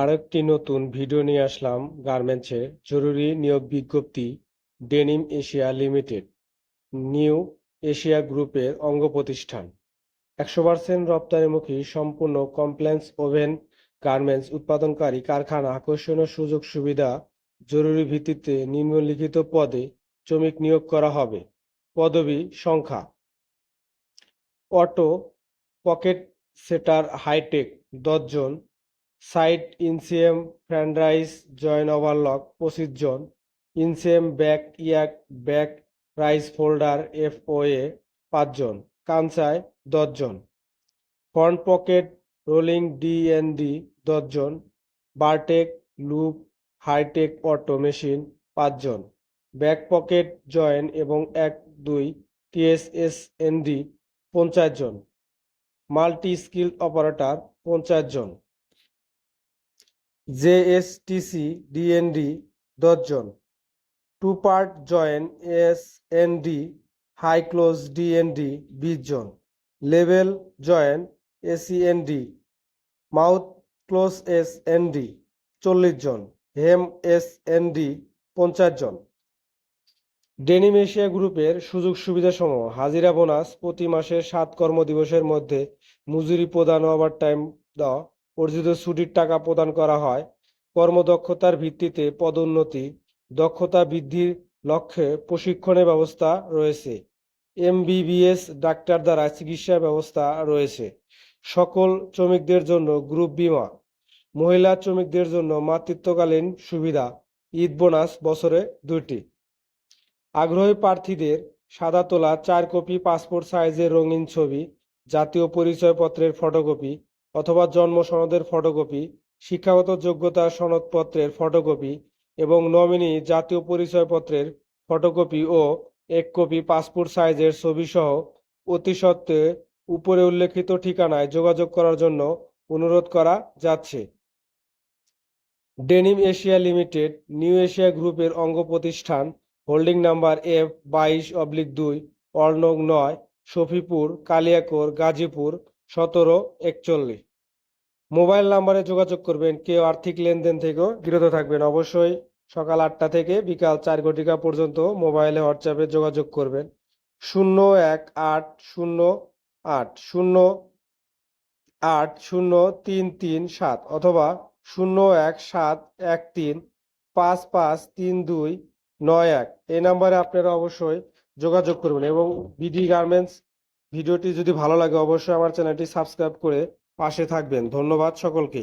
আরেকটি নতুন ভিডিও নিয়ে আসলাম গার্মেন্টসের জরুরি নিয়োগ বিজ্ঞপ্তি Denim Asia Limited, New Asia গ্রুপের অঙ্গ প্রতিষ্ঠান। একশো পার্সেন্ট রপ্তানিমুখী সম্পূর্ণ কমপ্লেন্স ওভেন গার্মেন্টস উৎপাদনকারী কারখানা আকর্ষণীয় সুযোগ সুবিধা জরুরি ভিত্তিতে নিম্নলিখিত পদে শ্রমিক নিয়োগ করা হবে। পদবি সংখ্যা, অটো পকেট সেটার হাইটেক দশজন সাইট, ইনসিএম ফ্র্যান্ডরাইজ জয়েন ওভারলক, পঁচিশ জন। ইনসিএম back yoke back rise folder F O A পাঁচজন কানসায় দশজন ফ্রন্ট পকেট, রোলিং ডিএনডি দশজন bartack, loop, hitech auto machine পাঁচজন ব্যাক পকেট জয়েন এবং এক, দুই টিএসএসএনডি পঞ্চাশ জন। মাল্টি স্কিল অপারেটর, পঞ্চাশ জন। জেএসটিসি ডিএনডি দশজন। Two part join, S N D high close DND বিশ জন level join এসিএনডি mouth close S N D চল্লিশ জন হেম, এস এন ডি পঞ্চাশ জন ডেনিম এশিয়া গ্রুপের সুযোগ সুবিধাসমূহ হাজিরা বোনাস প্রতি মাসের সাত কর্মদিবসের মধ্যে মজুরি প্রদান ওভারটাইম দেওয়া অর্জিত ছুটির টাকা প্রদান করা হয়। কর্মদক্ষতার ভিত্তিতে পদোন্নতি, দক্ষতা বৃদ্ধির লক্ষ্যে প্রশিক্ষণের ব্যবস্থা রয়েছে। এমবিবিএস ডাক্তার দ্বারা চিকিৎসা ব্যবস্থা রয়েছে। সকল শ্রমিকদের জন্য গ্রুপ বীমা, মহিলা শ্রমিকদের জন্য মাতৃত্বকালীন সুবিধা, ঈদ বোনাস বছরে দুটি আগ্রহী প্রার্থীদের সাদা তোলা চার কপি পাসপোর্ট সাইজের রঙিন ছবি, জাতীয় পরিচয়পত্রের ফটোকপি অথবা জন্ম সনদের ফটোকপি, শিক্ষাগত যোগ্যতা সনদপত্রের ফটোকপি এবং নমিনি জাতীয় পরিচয়পত্রের ফটোকপি ও এক কপি পাসপোর্ট সাইজের ছবি সহ অতি সত্ত্বে উপরে উল্লেখিত ঠিকানায় যোগাযোগ করার জন্য অনুরোধ করা যাচ্ছে। Denim Asia Limited, New Asia গ্রুপের অঙ্গ প্রতিষ্ঠান, হোল্ডিং নাম্বার এফ বাইশ অবলিক দুই, অর্ণব নয়, শফিপুর, কালিয়াকোর, গাজীপুর, সতেরো, একচল্লিশ। মোবাইল নাম্বারে যোগাযোগ করবেন। কেউ আর্থিক লেনদেন থেকেও বিরত থাকবেন। অবশ্যই সকাল আটটা থেকে বিকাল চার ঘটিকা পর্যন্ত মোবাইলে হোয়াটসঅ্যাপে যোগাযোগ করবেন। শূন্য এক আট শূন্য আট শূন্য আট শূন্য তিন তিন সাত অথবা শূন্য এক সাত এক তিন পাঁচ পাঁচ তিন দুই নয় এক। এই নাম্বারে আপনারা অবশ্যই যোগাযোগ করবেন এবং বিডি গার্মেন্টস ভিডিওটি যদি ভালো লাগে অবশ্যই আমার চ্যানেলটি সাবস্ক্রাইব করে পাশে থাকবেন। ধন্যবাদ সকলকে।